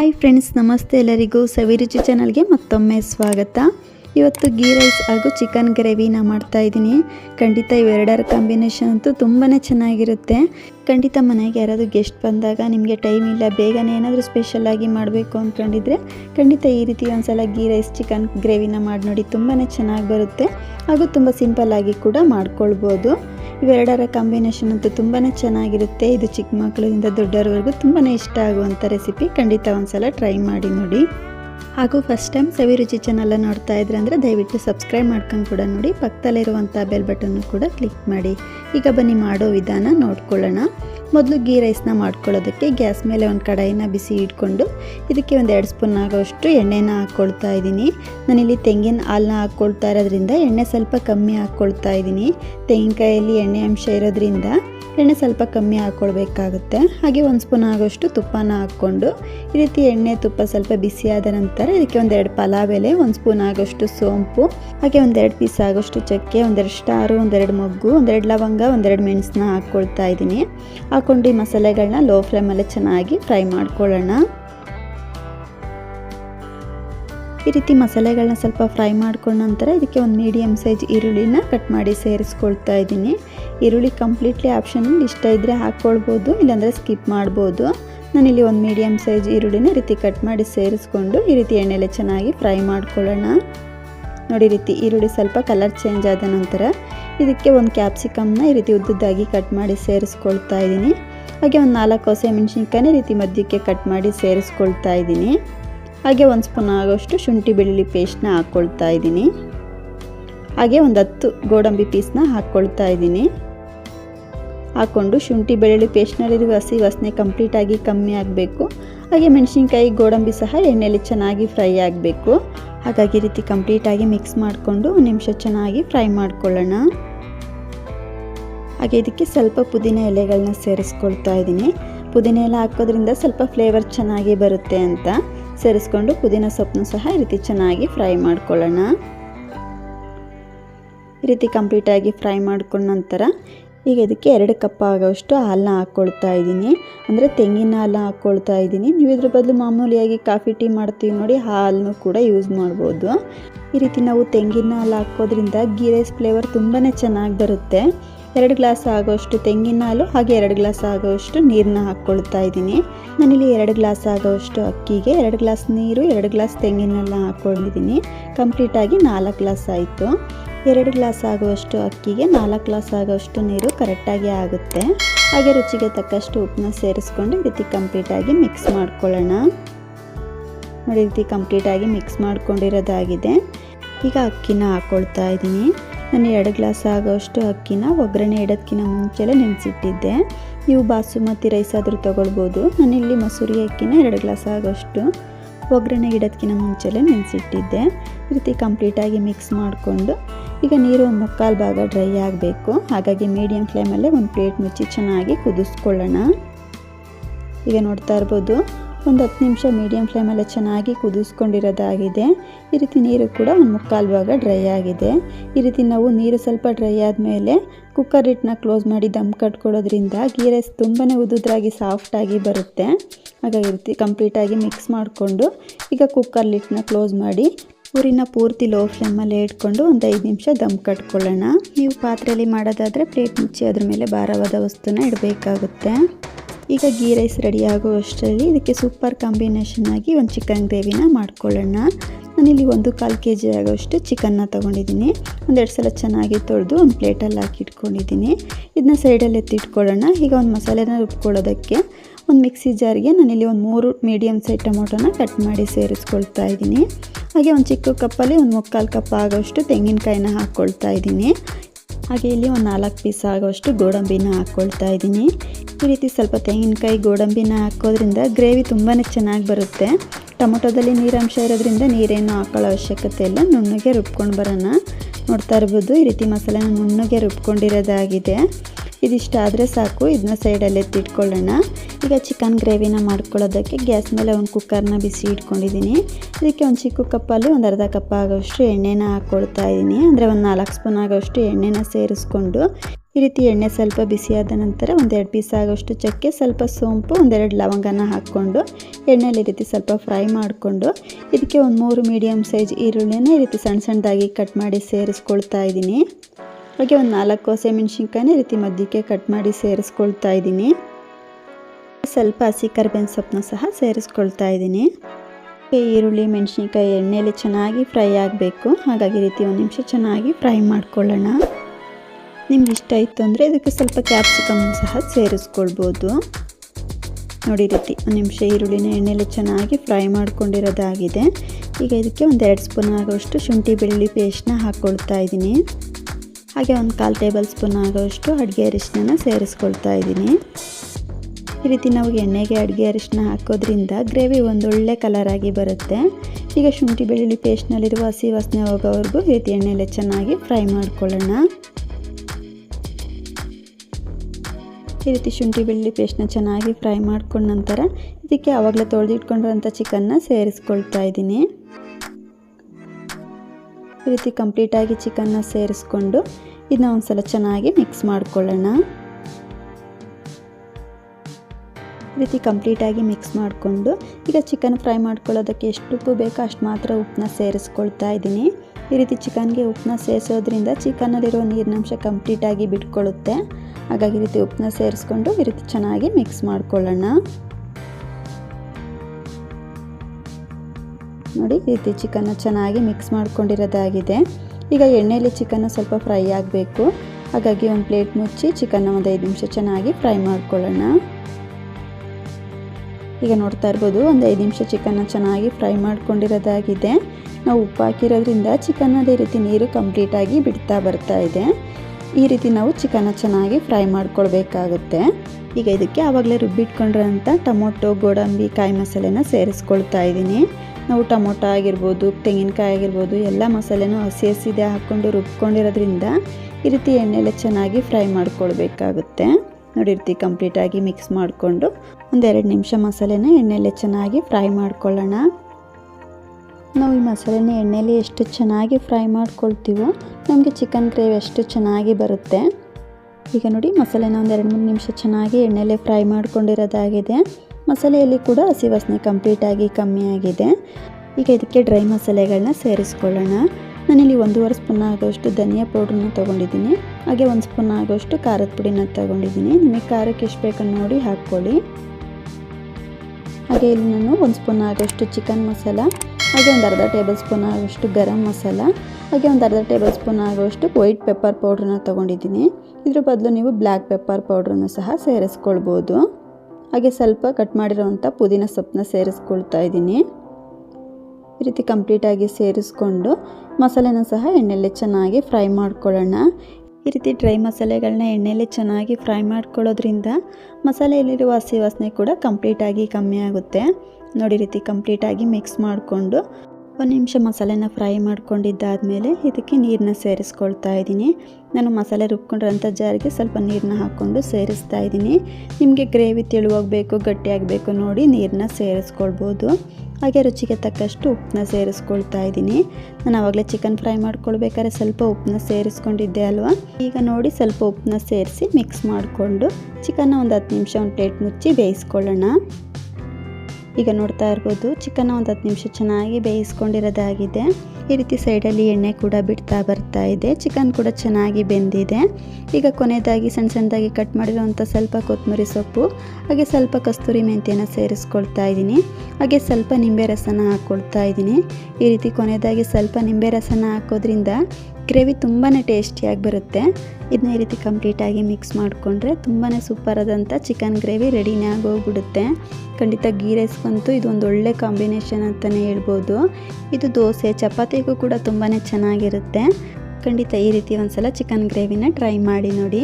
Hi friends ನಮಸ್ತೆ ಎಲ್ಲರಿಗೂ ಸವಿರುಚಿ ಚಾನಲ್ಗೆ ಮತ್ತೊಮ್ಮೆ ಸ್ವಾಗತ. ಇವತ್ತು ಗೀ ರೈಸ್ ಹಾಗೂ ಚಿಕನ್ ಗ್ರೇವಿನ ಮಾಡ್ತಾ ಇದ್ದೀನಿ. ಖಂಡಿತ ಇವೆರಡರ ಕಾಂಬಿನೇಷನ್ ಅಂತೂ ತುಂಬಾ ಚೆನ್ನಾಗಿರುತ್ತೆ. ಖಂಡಿತ ಮನೆಗೆ ಯಾರಾದರೂ ಗೆಸ್ಟ್ ಬಂದಾಗ ನಿಮಗೆ ಟೈಮ್ ಇಲ್ಲ, ಬೇಗನೆ ಏನಾದರೂ ಸ್ಪೆಷಲಾಗಿ ಮಾಡಬೇಕು ಅಂದ್ಕೊಂಡಿದ್ರೆ ಖಂಡಿತ ಈ ರೀತಿ ಒಂದ್ಸಲ ಗೀ ರೈಸ್, ಚಿಕನ್ ಗ್ರೇವಿನ ಮಾಡಿ ನೋಡಿ ತುಂಬಾ ಚೆನ್ನಾಗಿ ಬರುತ್ತೆ. ಹಾಗೂ ತುಂಬ ಸಿಂಪಲ್ಲಾಗಿ ಕೂಡ ಮಾಡ್ಕೊಳ್ಬೋದು. ಇವೆರಡರ ಕಾಂಬಿನೇಷನ್ ಅಂತೂ ತುಂಬಾ ಚೆನ್ನಾಗಿರುತ್ತೆ. ಇದು ಚಿಕ್ಕ ಮಕ್ಕಳಿಂದ ದೊಡ್ಡವರವರೆಗೂ ತುಂಬಾ ಇಷ್ಟ ಆಗುವಂಥ ರೆಸಿಪಿ ಖಂಡಿತ ಒಂದ್ಸಲ ಟ್ರೈ ಮಾಡಿ ನೋಡಿ. ಹಾಗೂ ಫಸ್ಟ್ ಟೈಮ್ ಸವಿ ರುಚಿ ಚಾನಲ್ ನೋಡ್ತಾ ಇದ್ರೆ ಅಂದರೆ ದಯವಿಟ್ಟು ಸಬ್ಸ್ಕ್ರೈಬ್ ಮಾಡ್ಕೊಂಡು ಕೂಡ ನೋಡಿ. ಪಕ್ಕದಲ್ಲಿರುವಂಥ ಬೆಲ್ ಬಟನ್ನು ಕೂಡ ಕ್ಲಿಕ್ ಮಾಡಿ. ಈಗ ಬನ್ನಿ ಮಾಡೋ ವಿಧಾನ ನೋಡ್ಕೊಳ್ಳೋಣ. ಮೊದಲು ಗೀ ರೈಸ್ನ ಮಾಡ್ಕೊಳ್ಳೋದಕ್ಕೆ ಗ್ಯಾಸ್ ಮೇಲೆ ಒಂದು ಕಡಾಯಿನ ಬಿಸಿ ಇಟ್ಕೊಂಡು ಇದಕ್ಕೆ ಒಂದು ಎರಡು ಸ್ಪೂನ್ ಆಗೋಷ್ಟು ಎಣ್ಣೆನ ಹಾಕ್ಕೊಳ್ತಾ ಇದ್ದೀನಿ. ನಾನಿಲ್ಲಿ ತೆಂಗಿನ ಹಾಲನ್ನ ಹಾಕ್ಕೊಳ್ತಾ ಇರೋದ್ರಿಂದ ಎಣ್ಣೆ ಸ್ವಲ್ಪ ಕಮ್ಮಿ ಹಾಕ್ಕೊಳ್ತಾ ಇದ್ದೀನಿ. ತೆಂಗಿನಕಾಯಲ್ಲಿ ಎಣ್ಣೆ ಅಂಶ ಇರೋದ್ರಿಂದ ಎಣ್ಣೆ ಸ್ವಲ್ಪ ಕಮ್ಮಿ ಹಾಕ್ಕೊಳ್ಬೇಕಾಗುತ್ತೆ ಹಾಗೆ ಒಂದು ಸ್ಪೂನ್ ಆಗೋಷ್ಟು ತುಪ್ಪನ ಹಾಕ್ಕೊಂಡು ಈ ರೀತಿ ಎಣ್ಣೆ, ತುಪ್ಪ ಸ್ವಲ್ಪ ಬಿಸಿಯಾದ ನಂತರ ಇದಕ್ಕೆ ಒಂದೆರಡು ಪಲಾವ್ ಎಲೆ, ಒಂದು ಸ್ಪೂನ್ ಆಗೋಷ್ಟು ಸೋಂಪು, ಹಾಗೆ ಒಂದೆರಡು ಪೀಸ್ ಆಗೋಷ್ಟು ಚಕ್ಕೆ ಒಂದೆರಡು ಸ್ಟಾರು ಒಂದೆರಡು ಮೊಗ್ಗು ಒಂದೆರಡು ಲವಂಗ ಒಂದೆರಡು ಮೆಣಸನ್ನ ಹಾಕ್ಕೊಳ್ತಾ ಇದ್ದೀನಿ. ಹಾಕ್ಕೊಂಡು ಈ ಮಸಾಲೆಗಳನ್ನ ಲೋ ಫ್ಲೇಮಲ್ಲೇ ಚೆನ್ನಾಗಿ ಫ್ರೈ ಮಾಡ್ಕೊಳ್ಳೋಣ. ಈ ರೀತಿ ಮಸಾಲೆಗಳನ್ನ ಸ್ವಲ್ಪ ಫ್ರೈ ಮಾಡ್ಕೊಂಡ ನಂತರ ಇದಕ್ಕೆ ಒಂದು ಮೀಡಿಯಮ್ ಸೈಜ್ ಈರುಳ್ಳಿನ ಕಟ್ ಮಾಡಿ ಸೇರಿಸ್ಕೊಳ್ತಾ ಇದ್ದೀನಿ. ಈರುಳ್ಳಿ ಕಂಪ್ಲೀಟ್ಲಿ ಆಪ್ಷನಲ್ಲಿ ಇಷ್ಟ ಇದ್ದರೆ ಹಾಕ್ಕೊಳ್ಬೋದು, ಇಲ್ಲಾಂದರೆ ಸ್ಕಿಪ್ ಮಾಡ್ಬೋದು. ನಾನಿಲ್ಲಿ ಒಂದು ಮೀಡಿಯಮ್ ಸೈಜ್ ಈರುಳ್ಳಿನ ರೀತಿ ಕಟ್ ಮಾಡಿ ಸೇರಿಸ್ಕೊಂಡು ಈ ರೀತಿ ಎಣ್ಣೆಲೆ ಚೆನ್ನಾಗಿ ಫ್ರೈ ಮಾಡ್ಕೊಳ್ಳೋಣ. ನೋಡಿ ರೀತಿ ಈರುಳ್ಳಿ ಸ್ವಲ್ಪ ಕಲರ್ ಚೇಂಜ್ ಆದ ನಂತರ ಇದಕ್ಕೆ ಒಂದು ಕ್ಯಾಪ್ಸಿಕಮ್ನ ಈ ರೀತಿ ಉದ್ದುದ್ದಾಗಿ ಕಟ್ ಮಾಡಿ ಸೇರಿಸ್ಕೊಳ್ತಾ ಇದ್ದೀನಿ. ಹಾಗೆ ಒಂದು ನಾಲ್ಕು ಹಸೆ ಮೆಣಸಿನ್ಕಾಯಿನ ರೀತಿ ಮಧ್ಯಕ್ಕೆ ಕಟ್ ಮಾಡಿ ಸೇರಿಸ್ಕೊಳ್ತಾ ಇದ್ದೀನಿ. ಹಾಗೆ ಒಂದು ಸ್ಪೂನ್ ಆಗೋಷ್ಟು ಶುಂಠಿ ಬೆಳ್ಳುಳ್ಳಿ ಪೇಸ್ಟ್ನ ಹಾಕ್ಕೊಳ್ತಾ ಇದ್ದೀನಿ. ಹಾಗೆ ಒಂದು ಹತ್ತು ಗೋಡಂಬಿ ಪೀಸ್ನ ಹಾಕ್ಕೊಳ್ತಾ ಇದ್ದೀನಿ. ಹಾಕ್ಕೊಂಡು ಶುಂಠಿ ಬೆಳ್ಳುಳ್ಳಿ ಪೇಸ್ಟ್ನಲ್ಲಿರುವ ಹಸಿ ವಾಸನೆ ಕಂಪ್ಲೀಟಾಗಿ ಕಮ್ಮಿ ಆಗಬೇಕು. ಹಾಗೆ ಮೆಣಸಿನ್ಕಾಯಿ, ಗೋಡಂಬಿ ಸಹ ಎಣ್ಣೆಯಲ್ಲಿ ಚೆನ್ನಾಗಿ ಫ್ರೈ ಆಗಬೇಕು. ಹಾಗಾಗಿ ಈ ರೀತಿ ಕಂಪ್ಲೀಟಾಗಿ ಮಿಕ್ಸ್ ಮಾಡಿಕೊಂಡು ಒಂದು ನಿಮಿಷ ಚೆನ್ನಾಗಿ ಫ್ರೈ ಮಾಡ್ಕೊಳ್ಳೋಣ. ಹಾಗೆ ಇದಕ್ಕೆ ಸ್ವಲ್ಪ ಪುದೀನ ಎಲೆಗಳನ್ನ ಸೇರಿಸ್ಕೊಳ್ತಾ ಇದ್ದೀನಿ. ಪುದೀನ ಎಲೆ ಹಾಕೋದ್ರಿಂದ ಸ್ವಲ್ಪ ಫ್ಲೇವರ್ ಚೆನ್ನಾಗಿ ಬರುತ್ತೆ ಅಂತ. ಸೇರಿಸ್ಕೊಂಡು ಪುದೀನ ಸೊಪ್ಪನ್ನು ಸಹ ಈ ರೀತಿ ಚೆನ್ನಾಗಿ ಫ್ರೈ ಮಾಡ್ಕೊಳ್ಳೋಣ. ಈ ರೀತಿ ಕಂಪ್ಲೀಟಾಗಿ ಫ್ರೈ ಮಾಡ್ಕೊಂಡ ನಂತರ ಈಗ ಇದಕ್ಕೆ ಎರಡು ಕಪ್ ಆಗೋಷ್ಟು ಹಾಲನ್ನ ಹಾಕ್ಕೊಳ್ತಾ ಇದ್ದೀನಿ. ಅಂದರೆ ತೆಂಗಿನ ಹಾಲು ಹಾಕ್ಕೊಳ್ತಾ ಇದ್ದೀನಿ. ನೀವು ಇದ್ರ ಬದಲು ಮಾಮೂಲಿಯಾಗಿ ಕಾಫಿ, ಟೀ ಮಾಡ್ತೀವಿ ನೋಡಿ, ಹಾಲನ್ನು ಕೂಡ ಯೂಸ್ ಮಾಡ್ಬೋದು. ಈ ರೀತಿ ನಾವು ತೆಂಗಿನ ಹಾಲು ಹಾಕೋದ್ರಿಂದ ಗೀ ರೈಸ್ ಫ್ಲೇವರ್ ತುಂಬಾ ಚೆನ್ನಾಗಿ ಬರುತ್ತೆ. ಎರಡು ಗ್ಲಾಸ್ ಆಗೋಷ್ಟು ತೆಂಗಿನ ಹಾಲು ಹಾಗೆ ಎರಡು ಗ್ಲಾಸ್ ಆಗೋಷ್ಟು ನೀರನ್ನ ಹಾಕ್ಕೊಳ್ತಾ ಇದ್ದೀನಿ. ನಾನಿಲ್ಲಿ ಎರಡು ಗ್ಲಾಸ್ ಆಗೋಷ್ಟು ಅಕ್ಕಿಗೆ ಎರಡು ಗ್ಲಾಸ್ ನೀರು, ಎರಡು ಗ್ಲಾಸ್ ತೆಂಗಿನ ಹಾಲನ್ನ ಹಾಕ್ಕೊಂಡಿದ್ದೀನಿ ಕಂಪ್ಲೀಟಾಗಿ ನಾಲ್ಕು ಗ್ಲಾಸ್ ಆಯಿತು. ಎರಡು ಗ್ಲಾಸ್ ಆಗುವಷ್ಟು ಅಕ್ಕಿಗೆ ನಾಲ್ಕು ಗ್ಲಾಸ್ ಆಗುವಷ್ಟು ನೀರು ಕರೆಕ್ಟಾಗಿ ಆಗುತ್ತೆ. ಹಾಗೆ ರುಚಿಗೆ ತಕ್ಕಷ್ಟು ಉಪ್ಪನ್ನ ಸೇರಿಸ್ಕೊಂಡು ಈ ರೀತಿ ಕಂಪ್ಲೀಟಾಗಿ ಮಿಕ್ಸ್ ಮಾಡ್ಕೊಳ್ಳೋಣ. ನೋಡಿ ರೀತಿ ಕಂಪ್ಲೀಟಾಗಿ ಮಿಕ್ಸ್ ಮಾಡ್ಕೊಂಡಿರೋದಾಗಿದೆ. ಈಗ ಅಕ್ಕಿನ ಹಾಕ್ಕೊಳ್ತಾ ಇದ್ದೀನಿ. ನಾನು ಎರಡು ಗ್ಲಾಸ್ ಆಗೋಷ್ಟು ಅಕ್ಕಿನ ಒಗ್ಗರಣೆ ಇಡೋದಕ್ಕಿಂತ ಮುಂಚೆಲೆ ನೆನೆಸಿಟ್ಟಿದ್ದೆ. ನೀವು ಬಾಸುಮತಿ ರೈಸ್ ಆದರೂ ತೊಗೊಳ್ಬೋದು. ನಾನಿಲ್ಲಿ ಮಸೂರಿ ಅಕ್ಕಿನ ಎರಡು ಗ್ಲಾಸ್ ಆಗೋಷ್ಟು ಒಗ್ಗರಣೆ ಇಡೋದಕ್ಕಿಂತ ಮುಂಚೆಲೆ ನೆನೆಸಿಟ್ಟಿದ್ದೆ. ಈ ರೀತಿ ಕಂಪ್ಲೀಟಾಗಿ ಮಿಕ್ಸ್ ಮಾಡಿಕೊಂಡು ಈಗ ನೀರು ಮುಕ್ಕಾಲು ಭಾಗ ಡ್ರೈ ಆಗಬೇಕು. ಹಾಗಾಗಿ ಮೀಡಿಯಮ್ ಫ್ಲೇಮಲ್ಲೇ ಒಂದು ಪ್ಲೇಟ್ ಮುಚ್ಚಿ ಚೆನ್ನಾಗಿ ಕುದಿಸ್ಕೊಳ್ಳೋಣ. ಈಗ ನೋಡ್ತಾ ಇರ್ಬೋದು ಒಂದು ಹತ್ತು ನಿಮಿಷ ಮೀಡಿಯಂ ಫ್ಲೇಮಲ್ಲೇ ಚೆನ್ನಾಗಿ ಕುದಿಸ್ಕೊಂಡಿರೋದಾಗಿದೆ. ಈ ರೀತಿ ನೀರು ಕೂಡ ಒಂದು ಮುಕ್ಕಾಲು ಭಾಗ ಡ್ರೈ ಆಗಿದೆ. ಈ ರೀತಿ ನಾವು ನೀರು ಸ್ವಲ್ಪ ಡ್ರೈ ಆದಮೇಲೆ ಕುಕ್ಕರ್ ಹಿಟ್ಟನ್ನ ಕ್ಲೋಸ್ ಮಾಡಿ ದಮ್ ಕಟ್ಕೊಡೋದ್ರಿಂದ ಗೀ ರೈಸ್ ತುಂಬಾ ಉದುದ್ರಾಗಿ ಸಾಫ್ಟಾಗಿ ಬರುತ್ತೆ. ಹಾಗಾಗಿ ರೀತಿ ಕಂಪ್ಲೀಟಾಗಿ ಮಿಕ್ಸ್ ಮಾಡಿಕೊಂಡು ಈಗ ಕುಕ್ಕರ್ ಲಿಟ್ಟನ್ನ ಕ್ಲೋಸ್ ಮಾಡಿ ಊರಿನ ಪೂರ್ತಿ ಲೋ ಫ್ಲೇಮಲ್ಲಿ ಇಟ್ಕೊಂಡು ಒಂದು ಐದು ನಿಮಿಷ ದಮ್ ಕಟ್ಕೊಳ್ಳೋಣ. ನೀವು ಪಾತ್ರೆಯಲ್ಲಿ ಮಾಡೋದಾದರೆ ಪ್ಲೇಟ್ ಮುಚ್ಚಿ ಅದ್ರ ಮೇಲೆ ಭಾರವಾದ ವಸ್ತುನ ಇಡಬೇಕಾಗುತ್ತೆ. ಈಗ ಗೀ ರೈಸ್ ರೆಡಿ ಆಗುವಷ್ಟರಲ್ಲಿ ಇದಕ್ಕೆ ಸೂಪರ್ ಕಾಂಬಿನೇಷನ್ ಆಗಿ ಒಂದು ಚಿಕನ್ ಗ್ರೇವಿನ ಮಾಡ್ಕೊಳ್ಳೋಣ. ನಾನಿಲ್ಲಿ ಒಂದು ಕಾಲು ಕೆ ಜಿ ಆಗೋಷ್ಟು ಚಿಕನ್ನ ತೊಗೊಂಡಿದ್ದೀನಿ. ಒಂದೆರಡು ಸಲ ಚೆನ್ನಾಗಿ ತೊಳೆದು ಒಂದು ಪ್ಲೇಟಲ್ಲಿ ಹಾಕಿ ಇಟ್ಕೊಂಡಿದ್ದೀನಿ ಇದನ್ನ ಸೈಡಲ್ಲಿ ಎತ್ತಿಟ್ಕೊಳ್ಳೋಣ. ಈಗ ಒಂದು ಮಸಾಲೆನ ರುಬ್ಕೊಳ್ಳೋದಕ್ಕೆ ಒಂದು ಮಿಕ್ಸಿ ಜಾರಿಗೆ ನಾನಿಲ್ಲಿ ಒಂದು ಮೂರು ಮೀಡಿಯಮ್ ಸೈಜ್ ಟೊಮೊಟೊನ ಕಟ್ ಮಾಡಿ ಸೇರಿಸ್ಕೊಳ್ತಾ ಇದ್ದೀನಿ. ಹಾಗೆ ಒಂದು ಚಿಕ್ಕ ಕಪ್ಪಲ್ಲಿ ಒಂದು ಮುಕ್ಕಾಲು ಕಪ್ ಆಗೋಷ್ಟು ತೆಂಗಿನಕಾಯಿನ ಹಾಕ್ಕೊಳ್ತಾ ಇದ್ದೀನಿ. ಹಾಗೆ ಇಲ್ಲಿ ಒಂದು ನಾಲ್ಕು ಪೀಸ್ ಆಗೋಷ್ಟು ಗೋಡಂಬಿನ ಹಾಕ್ಕೊಳ್ತಾ ಇದ್ದೀನಿ. ಈ ರೀತಿ ಸ್ವಲ್ಪ ತೆಂಗಿನಕಾಯಿ ಗೋಡಂಬಿನ ಹಾಕೋದ್ರಿಂದ ಗ್ರೇವಿ ತುಂಬಾ ಚೆನ್ನಾಗಿ ಬರುತ್ತೆ. ಟೊಮೊಟೊದಲ್ಲಿ ನೀರಂಶ ಇರೋದ್ರಿಂದ ನೀರೇನು ಹಾಕೊಳ್ಳೋ ಅವಶ್ಯಕತೆ ಇಲ್ಲ, ನುಣ್ಣಗೆ ರುಬ್ಕೊಂಡು ಬರೋಣ. ನೋಡ್ತಾ ಇರ್ಬೋದು, ಈ ರೀತಿ ಮಸಾಲೆನ ನುಣ್ಣಗೆ ರುಬ್ಕೊಂಡಿರೋದಾಗಿದೆ. ಇದಿಷ್ಟಾದರೆ ಸಾಕು ಇದನ್ನ ಸೈಡಲ್ಲಿ ಎತ್ತಿಟ್ಕೊಳ್ಳೋಣ ಈಗ ಚಿಕನ್ ಗ್ರೇವಿನ ಮಾಡ್ಕೊಳ್ಳೋದಕ್ಕೆ ಗ್ಯಾಸ್ ಮೇಲೆ ಒಂದು ಕುಕ್ಕರ್ನ ಬಿಸಿ ಇಟ್ಕೊಂಡಿದ್ದೀನಿ ಇದಕ್ಕೆ ಒಂದು ಚಿಕ್ಕ ಕಪ್ಪಲ್ಲಿ ಒಂದು ಅರ್ಧ ಕಪ್ ಆಗೋಷ್ಟು ಎಣ್ಣೆನ ಹಾಕ್ಕೊಳ್ತಾ ಇದ್ದೀನಿ ಅಂದರೆ ಒಂದು ನಾಲ್ಕು ಸ್ಪೂನ್ ಆಗೋಷ್ಟು ಎಣ್ಣೆನ ಸೇರಿಸ್ಕೊಂಡು, ಈ ರೀತಿ ಎಣ್ಣೆ ಸ್ವಲ್ಪ ಬಿಸಿಯಾದ ನಂತರ ಒಂದೆರಡು ಪೀಸ್ ಆಗೋಷ್ಟು ಚಕ್ಕೆ, ಸ್ವಲ್ಪ ಸೋಂಪು ಒಂದೆರಡು ಲವಂಗನ ಹಾಕ್ಕೊಂಡು ಎಣ್ಣೆಯಲ್ಲಿ ಈ ರೀತಿ ಸ್ವಲ್ಪ ಫ್ರೈ ಮಾಡಿಕೊಂಡು, ಇದಕ್ಕೆ ಒಂದು ಮೂರು ಮೀಡಿಯಮ್ ಸೈಜ್ ಈರುಳ್ಳಿನ ಈ ರೀತಿ ಸಣ್ಣ ಸಣ್ಣದಾಗಿ ಕಟ್ ಮಾಡಿ ಸೇರಿಸ್ಕೊಳ್ತಾ ಇದ್ದೀನಿ ಹಾಗೆ ಒಂದು ನಾಲ್ಕು ಹಸೆ ಮೆಣಸಿನ್ಕಾಯಿ ರೀತಿ ಮಧ್ಯಕ್ಕೆ ಕಟ್ ಮಾಡಿ ಸೇರಿಸ್ಕೊಳ್ತಾ ಇದ್ದೀನಿ. ಸ್ವಲ್ಪ ಹಸಿ ಕರ್ಬೇವಿನ ಸೊಪ್ಪನ್ನ ಸಹ ಸೇರಿಸ್ಕೊಳ್ತಾ ಇದ್ದೀನಿ. ಈರುಳ್ಳಿ, ಮೆಣಸಿನ್ಕಾಯಿ ಎಣ್ಣೆಯಲ್ಲಿ ಚೆನ್ನಾಗಿ ಫ್ರೈ ಆಗಬೇಕು. ಹಾಗಾಗಿ ರೀತಿ ಒಂದು ನಿಮಿಷ ಚೆನ್ನಾಗಿ ಫ್ರೈ ಮಾಡ್ಕೊಳ್ಳೋಣ. ನಿಮ್ಗೆ ಇಷ್ಟ ಇತ್ತು ಅಂದರೆ ಇದಕ್ಕೆ ಸ್ವಲ್ಪ ಕ್ಯಾಪ್ಸಿಕಮ್ ಸಹ ಸೇರಿಸ್ಕೊಳ್ಬೋದು. ನೋಡಿ ರೀತಿ ಒಂದು ನಿಮಿಷ ಈರುಳ್ಳಿನ ಎಣ್ಣೆಯಲ್ಲಿ ಚೆನ್ನಾಗಿ ಫ್ರೈ ಮಾಡ್ಕೊಂಡಿರೋದಾಗಿದೆ. ಈಗ ಇದಕ್ಕೆ ಒಂದು ಎರಡು ಸ್ಪೂನ್ ಆಗೋಷ್ಟು ಶುಂಠಿ ಬೆಳ್ಳುಳ್ಳಿ ಪೇಸ್ಟ್ನ ಹಾಕ್ಕೊಳ್ತಾ ಇದ್ದೀನಿ. ಹಾಗೆ ಒಂದು ಕಾಲು ಟೇಬಲ್ ಸ್ಪೂನ್ ಆಗೋಷ್ಟು ಅಡುಗೆ ಅರಿಶಿನ ಸೇರಿಸ್ಕೊಳ್ತಾ ಇದ್ದೀನಿ. ಈ ರೀತಿ ನಾವು ಎಣ್ಣೆಗೆ ಅಡುಗೆ ಅರಿಶಿನ ಹಾಕೋದ್ರಿಂದ ಗ್ರೇವಿ ಒಂದೊಳ್ಳೆ ಕಲರಾಗಿ ಬರುತ್ತೆ. ಈಗ ಶುಂಠಿ ಬೆಳ್ಳುಳ್ಳಿ ಪೇಸ್ಟ್ನಲ್ಲಿರುವ ಹಸಿ ವಾಸನೆ ಹೋಗೋವರೆಗೂ ಈ ರೀತಿ ಎಣ್ಣೆಲೆ ಚೆನ್ನಾಗಿ ಫ್ರೈ ಮಾಡ್ಕೊಳ್ಳೋಣ. ಈ ರೀತಿ ಶುಂಠಿ ಬೆಳ್ಳುಳ್ಳಿ ಪೇಸ್ಟ್ನ ಚೆನ್ನಾಗಿ ಫ್ರೈ ಮಾಡ್ಕೊಂಡ ನಂತರ ಇದಕ್ಕೆ ಆವಾಗಲೇ ತೊಳೆದಿಟ್ಕೊಂಡಿರೋಂಥ ಚಿಕನ್ನ ಸೇರಿಸ್ಕೊಳ್ತಾ ಇದ್ದೀನಿ. ಈ ರೀತಿ ಕಂಪ್ಲೀಟಾಗಿ ಚಿಕನ್ನ ಸೇರಿಸ್ಕೊಂಡು ಇದನ್ನ ಒಂದ್ಸಲ ಚೆನ್ನಾಗಿ ಮಿಕ್ಸ್ ಮಾಡ್ಕೊಳ್ಳೋಣ. ರೀತಿ ಕಂಪ್ಲೀಟಾಗಿ ಮಿಕ್ಸ್ ಮಾಡಿಕೊಂಡು ಈಗ ಚಿಕನ್ ಫ್ರೈ ಮಾಡ್ಕೊಳ್ಳೋದಕ್ಕೆ ಎಷ್ಟು ಉಪ್ಪು ಬೇಕೋ ಅಷ್ಟು ಮಾತ್ರ ಉಪ್ಪನ್ನ ಸೇರಿಸ್ಕೊಳ್ತಾ ಇದ್ದೀನಿ. ಈ ರೀತಿ ಚಿಕನ್ಗೆ ಉಪ್ಪನ್ನ ಸೇರಿಸೋದ್ರಿಂದ ಚಿಕನಲ್ಲಿರೋ ನೀರಿನಂಶ ಕಂಪ್ಲೀಟಾಗಿ ಬಿಟ್ಕೊಳ್ಳುತ್ತೆ. ಹಾಗಾಗಿ ಈ ರೀತಿ ಉಪ್ಪನ್ನ ಸೇರಿಸ್ಕೊಂಡು ಈ ರೀತಿ ಚೆನ್ನಾಗಿ ಮಿಕ್ಸ್ ಮಾಡ್ಕೊಳ್ಳೋಣ. ನೋಡಿ ಈ ರೀತಿ ಚಿಕನ್ನ ಚೆನ್ನಾಗಿ ಮಿಕ್ಸ್ ಮಾಡ್ಕೊಂಡಿರೋದಾಗಿದೆ. ಈಗ ಎಣ್ಣೆಯಲ್ಲಿ ಚಿಕನ್ನ ಸ್ವಲ್ಪ ಫ್ರೈ ಆಗಬೇಕು. ಹಾಗಾಗಿ ಒಂದು ಪ್ಲೇಟ್ ಮುಚ್ಚಿ ಚಿಕನ್ನ ಒಂದು ಐದು ನಿಮಿಷ ಚೆನ್ನಾಗಿ ಫ್ರೈ ಮಾಡ್ಕೊಳ್ಳೋಣ. ಈಗ ನೋಡ್ತಾ ಇರ್ಬೋದು ಒಂದು ಐದು ನಿಮಿಷ ಚಿಕನ್ನ ಚೆನ್ನಾಗಿ ಫ್ರೈ ಮಾಡ್ಕೊಂಡಿರೋದಾಗಿದೆ. ನಾವು ಉಪ್ಪು ಹಾಕಿರೋದ್ರಿಂದ ಚಿಕನ್ ಅದೇ ರೀತಿ ನೀರು ಕಂಪ್ಲೀಟಾಗಿ ಬಿಡ್ತಾ ಬರ್ತಾ ಇದೆ. ಈ ರೀತಿ ನಾವು ಚಿಕನ್ನ ಚೆನ್ನಾಗಿ ಫ್ರೈ ಮಾಡ್ಕೊಳ್ಬೇಕಾಗುತ್ತೆ. ಈಗ ಇದಕ್ಕೆ ಆವಾಗಲೇ ರುಬ್ಬಿಟ್ಕೊಂಡಿರೋಂಥ ಟೊಮೊಟೊ, ಗೋಡಂಬಿ, ಕಾಯಿ ಮಸಾಲೆನ ಸೇರಿಸ್ಕೊಳ್ತಾ ಇದ್ದೀನಿ. ನಾವು ಟೊಮೊಟೊ ಆಗಿರ್ಬೋದು, ತೆಂಗಿನಕಾಯಿ ಆಗಿರ್ಬೋದು, ಎಲ್ಲ ಮಸಾಲೆನೂ ಹಸಿ ಹಸಿದೆ ಹಾಕ್ಕೊಂಡು ರುಬ್ಕೊಂಡಿರೋದ್ರಿಂದ ಈ ರೀತಿ ಎಣ್ಣೆಲೆ ಚೆನ್ನಾಗಿ ಫ್ರೈ ಮಾಡ್ಕೊಳ್ಬೇಕಾಗುತ್ತೆ. ನೋಡಿ ರೀತಿ ಕಂಪ್ಲೀಟಾಗಿ ಮಿಕ್ಸ್ ಮಾಡಿಕೊಂಡು ಒಂದೆರಡು ನಿಮಿಷ ಮಸಾಲೆನ ಎಣ್ಣೆಲೆ ಚೆನ್ನಾಗಿ ಫ್ರೈ ಮಾಡ್ಕೊಳ್ಳೋಣ. ನಾವು ಈ ಮಸಾಲೆನ ಎಣ್ಣೆಲಿ ಎಷ್ಟು ಚೆನ್ನಾಗಿ ಫ್ರೈ ಮಾಡ್ಕೊಳ್ತೀವೋ, ನಮಗೆ ಚಿಕನ್ ಗ್ರೇವಿ ಅಷ್ಟು ಚೆನ್ನಾಗಿ ಬರುತ್ತೆ. ಈಗ ನೋಡಿ, ಮಸಾಲೆನ ಒಂದು ಎರಡು ಮೂರು ನಿಮಿಷ ಚೆನ್ನಾಗಿ ಎಣ್ಣೆಲೆ ಫ್ರೈ ಮಾಡ್ಕೊಂಡಿರೋದಾಗಿದೆ. ಮಸಾಲೆಯಲ್ಲಿ ಕೂಡ ಹಸಿ ವಾಸನೆ ಕಂಪ್ಲೀಟಾಗಿ ಕಮ್ಮಿ ಆಗಿದೆ. ಈಗ ಇದಕ್ಕೆ ಡ್ರೈ ಮಸಾಲೆಗಳನ್ನ ಸೇರಿಸ್ಕೊಳ್ಳೋಣ. ನಾನಿಲ್ಲಿ ಒಂದೂವರೆ ಸ್ಪೂನ್ ಆಗೋಷ್ಟು ಧನಿಯಾ ಪೌಡ್ರನ್ನ ತೊಗೊಂಡಿದ್ದೀನಿ. ಹಾಗೆ ಒಂದು ಸ್ಪೂನ್ ಆಗೋಷ್ಟು ಖಾರದ ಪುಡಿನ ತೊಗೊಂಡಿದ್ದೀನಿ. ನಿಮಗೆ ಖಾರಕ್ಕೆ ಎಷ್ಟು ಬೇಕನ್ನು ನೋಡಿ ಹಾಕ್ಕೊಳ್ಳಿ. ಹಾಗೆ ಇಲ್ಲಿ ನಾನು ಒಂದು ಸ್ಪೂನ್ ಆಗೋಷ್ಟು ಚಿಕನ್ ಮಸಾಲ, ಹಾಗೆ ಒಂದು ಅರ್ಧ ಟೇಬಲ್ ಸ್ಪೂನ್ ಆಗೋಷ್ಟು ಗರಂ ಮಸಾಲ, ಹಾಗೆ ಒಂದು ಅರ್ಧ ಟೇಬಲ್ ಸ್ಪೂನ್ ಆಗೋಷ್ಟು ವೈಟ್ ಪೆಪ್ಪರ್ ಪೌಡ್ರನ್ನ ತೊಗೊಂಡಿದ್ದೀನಿ. ಇದ್ರ ಬದಲು ನೀವು ಬ್ಲ್ಯಾಕ್ ಪೆಪ್ಪರ್ ಪೌಡ್ರನ್ನು ಸಹ ಸೇರಿಸ್ಕೊಳ್ಬೋದು. ಹಾಗೆ ಸ್ವಲ್ಪ ಕಟ್ ಮಾಡಿರೋವಂಥ ಪುದೀನ ಸೊಪ್ಪನ್ನ ಸೇರಿಸ್ಕೊಳ್ತಾ ಇದ್ದೀನಿ. ಈ ರೀತಿ ಕಂಪ್ಲೀಟಾಗಿ ಸೇರಿಸ್ಕೊಂಡು ಮಸಾಲೆನ ಸಹ ಎಣ್ಣೆಯಲ್ಲೇ ಚೆನ್ನಾಗಿ ಫ್ರೈ ಮಾಡ್ಕೊಳ್ಳೋಣ. ಈ ರೀತಿ ಡ್ರೈ ಮಸಾಲೆಗಳನ್ನ ಎಣ್ಣೆಯಲ್ಲಿ ಚೆನ್ನಾಗಿ ಫ್ರೈ ಮಾಡ್ಕೊಳ್ಳೋದ್ರಿಂದ ಮಸಾಲೆಯಲ್ಲಿರುವ ಹಸಿ ವಾಸನೆ ಕೂಡ ಕಂಪ್ಲೀಟಾಗಿ ಕಮ್ಮಿ ಆಗುತ್ತೆ. ನೋಡಿ ರೀತಿ ಕಂಪ್ಲೀಟಾಗಿ ಮಿಕ್ಸ್ ಮಾಡಿಕೊಂಡು ಒಂದು ನಿಮಿಷ ಮಸಾಲೆನ ಫ್ರೈ ಮಾಡ್ಕೊಂಡಿದ್ದಾದಮೇಲೆ ಇದಕ್ಕೆ ನೀರನ್ನ ಸೇರಿಸ್ಕೊಳ್ತಾ ಇದ್ದೀನಿ. ನಾನು ಮಸಾಲೆ ರುಬ್ಕೊಂಡಿರೋಂಥ ಜಾರಿಗೆ ಸ್ವಲ್ಪ ನೀರನ್ನ ಹಾಕ್ಕೊಂಡು ಸೇರಿಸ್ತಾ ಇದ್ದೀನಿ. ನಿಮಗೆ ಗ್ರೇವಿ ತೆಳುವಾಗಬೇಕು ಗಟ್ಟಿಯಾಗಬೇಕು ನೋಡಿ ನೀರನ್ನ ಸೇರಿಸ್ಕೊಳ್ಬೋದು. ಹಾಗೆ ರುಚಿಗೆ ತಕ್ಕಷ್ಟು ಉಪ್ಪನ್ನ ಸೇರಿಸ್ಕೊಳ್ತಾ ಇದ್ದೀನಿ. ನಾನು ಆವಾಗಲೇ ಚಿಕನ್ ಫ್ರೈ ಮಾಡ್ಕೊಳ್ಬೇಕಾದ್ರೆ ಸ್ವಲ್ಪ ಉಪ್ಪನ್ನ ಸೇರಿಸ್ಕೊಂಡಿದ್ದೆ ಅಲ್ವಾ? ಈಗ ನೋಡಿ ಸ್ವಲ್ಪ ಉಪ್ಪನ್ನ ಸೇರಿಸಿ ಮಿಕ್ಸ್ ಮಾಡಿಕೊಂಡು ಚಿಕನ್ನ ಒಂದು ಹತ್ತು ನಿಮಿಷ ಒಂದು ಪ್ಲೇಟ್ ಮುಚ್ಚಿ ಬೇಯಿಸ್ಕೊಳ್ಳೋಣ. ಈಗ ನೋಡ್ತಾ ಇರ್ಬೋದು ಚಿಕನ್ನ ಒಂದು ಹತ್ತು ನಿಮಿಷ ಚೆನ್ನಾಗಿ ಬೇಯಿಸ್ಕೊಂಡಿರೋದಾಗಿದೆ. ಈ ರೀತಿ ಸೈಡಲ್ಲಿ ಎಣ್ಣೆ ಕೂಡ ಬಿಡ್ತಾ ಬರ್ತಾ ಇದೆ, ಚಿಕನ್ ಕೂಡ ಚೆನ್ನಾಗಿ ಬೆಂದಿದೆ. ಈಗ ಕೊನೆಯದಾಗಿ ಸಣ್ಣ ಸಣ್ಣದಾಗಿ ಕಟ್ ಮಾಡಿರೋವಂಥ ಸ್ವಲ್ಪ ಕೊತ್ತಂಬರಿ ಸೊಪ್ಪು, ಹಾಗೆ ಸ್ವಲ್ಪ ಕಸ್ತೂರಿ ಮೆಂತ್ಯನ ಸೇರಿಸ್ಕೊಳ್ತಾ ಇದ್ದೀನಿ. ಹಾಗೆ ಸ್ವಲ್ಪ ನಿಂಬೆ ರಸನ ಹಾಕ್ಕೊಳ್ತಾ ಇದ್ದೀನಿ. ಈ ರೀತಿ ಕೊನೆಯದಾಗಿ ಸ್ವಲ್ಪ ನಿಂಬೆ ರಸನ ಹಾಕೋದ್ರಿಂದ ಗ್ರೇವಿ ತುಂಬಾ ಟೇಸ್ಟಿಯಾಗಿ ಬರುತ್ತೆ. ಇದನ್ನ ಈ ರೀತಿ ಕಂಪ್ಲೀಟಾಗಿ ಮಿಕ್ಸ್ ಮಾಡಿಕೊಂಡ್ರೆ ತುಂಬಾ ಸೂಪರಾದಂಥ ಚಿಕನ್ ಗ್ರೇವಿ ರೆಡಿನೇ ಆಗೋಗ್ಬಿಡುತ್ತೆ. ಖಂಡಿತ ಗೀ ರೈಸ್ಗಂತೂ ಒಂದು ಒಳ್ಳೆ ಕಾಂಬಿನೇಷನ್ ಅಂತಲೇ ಹೇಳ್ಬೋದು. ಇದು ದೋಸೆ, ಚಪಾತಿಗೂ ಕೂಡ ತುಂಬಾ ಚೆನ್ನಾಗಿರುತ್ತೆ. ಖಂಡಿತ ಈ ರೀತಿ ಒಂದ್ಸಲ ಚಿಕನ್ ಗ್ರೇವಿನ ಟ್ರೈ ಮಾಡಿ ನೋಡಿ.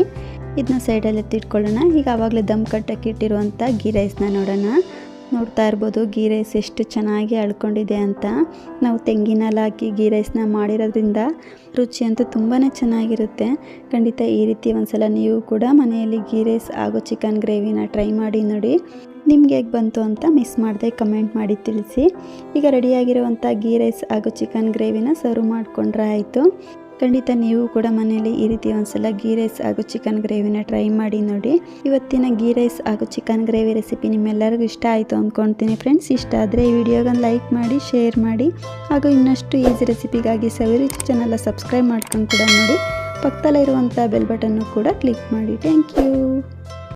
ಇದನ್ನ ಸೈಡಲ್ಲಿ ಎತ್ತಿಟ್ಕೊಳ್ಳೋಣ. ಈಗ ಆವಾಗಲೇ ದಮ್ ಕಟ್ಟಕ್ಕೆ ಇಟ್ಟಿರುವಂಥ ಗೀ ರೈಸ್ನ ನೋಡೋಣ. ನೋಡ್ತಾ ಇರ್ಬೋದು ಗೀ ರೈಸ್ ಎಷ್ಟು ಚೆನ್ನಾಗಿ ಅಳ್ಕೊಂಡಿದೆ ಅಂತ. ನಾವು ತೆಂಗಿನಲ್ಲಿ ಹಾಕಿ ಗೀ ರೈಸ್ನ ಮಾಡಿರೋದ್ರಿಂದ ರುಚಿ ಅಂತೂ ತುಂಬಾ ಚೆನ್ನಾಗಿರುತ್ತೆ. ಖಂಡಿತ ಈ ರೀತಿ ಒಂದ್ಸಲ ನೀವು ಕೂಡ ಮನೆಯಲ್ಲಿ ಗೀ ರೈಸ್ ಹಾಗೂ ಚಿಕನ್ ಗ್ರೇವಿನ ಟ್ರೈ ಮಾಡಿ ನೋಡಿ. ನಿಮ್ಗೆ ಹೇಗೆ ಬಂತು ಅಂತ ಮಿಸ್ ಮಾಡದೆ ಕಮೆಂಟ್ ಮಾಡಿ ತಿಳಿಸಿ. ಈಗ ರೆಡಿಯಾಗಿರುವಂಥ ಗೀ ರೈಸ್ ಹಾಗೂ ಚಿಕನ್ ಗ್ರೇವಿನ ಸರ್ವ್ ಮಾಡಿಕೊಂಡ್ರೆ ಆಯಿತು. ಖಂಡಿತ ನೀವು ಕೂಡ ಮನೆಯಲ್ಲಿ ಈ ರೀತಿ ಒಂದ್ಸಲ ಗೀ ರೈಸ್ ಹಾಗೂ ಚಿಕನ್ ಗ್ರೇವಿನ ಟ್ರೈ ಮಾಡಿ ನೋಡಿ. ಇವತ್ತಿನ ಗೀ ರೈಸ್ ಹಾಗೂ ಚಿಕನ್ ಗ್ರೇವಿ ರೆಸಿಪಿ ನಿಮ್ಮೆಲ್ಲರಿಗೂ ಇಷ್ಟ ಆಯಿತು ಅಂದ್ಕೊಳ್ತೀನಿ ಫ್ರೆಂಡ್ಸ್. ಇಷ್ಟ ಆದರೆ ಈ ವಿಡಿಯೋಗೊಂದು ಲೈಕ್ ಮಾಡಿ, ಶೇರ್ ಮಾಡಿ ಹಾಗೂ ಇನ್ನಷ್ಟು ಈಸಿ ರೆಸಿಪಿಗಾಗಿ ಸವಿರಿ ಚಾನಲ್ ಸಬ್ಸ್ಕ್ರೈಬ್ ಮಾಡ್ಕೊಂಡು ಕೂಡ ನೋಡಿ. ಪಕ್ಕದಲ್ಲಿರುವಂಥ ಬೆಲ್ ಬಟನ್ನು ಕೂಡ ಕ್ಲಿಕ್ ಮಾಡಿ. Thank you.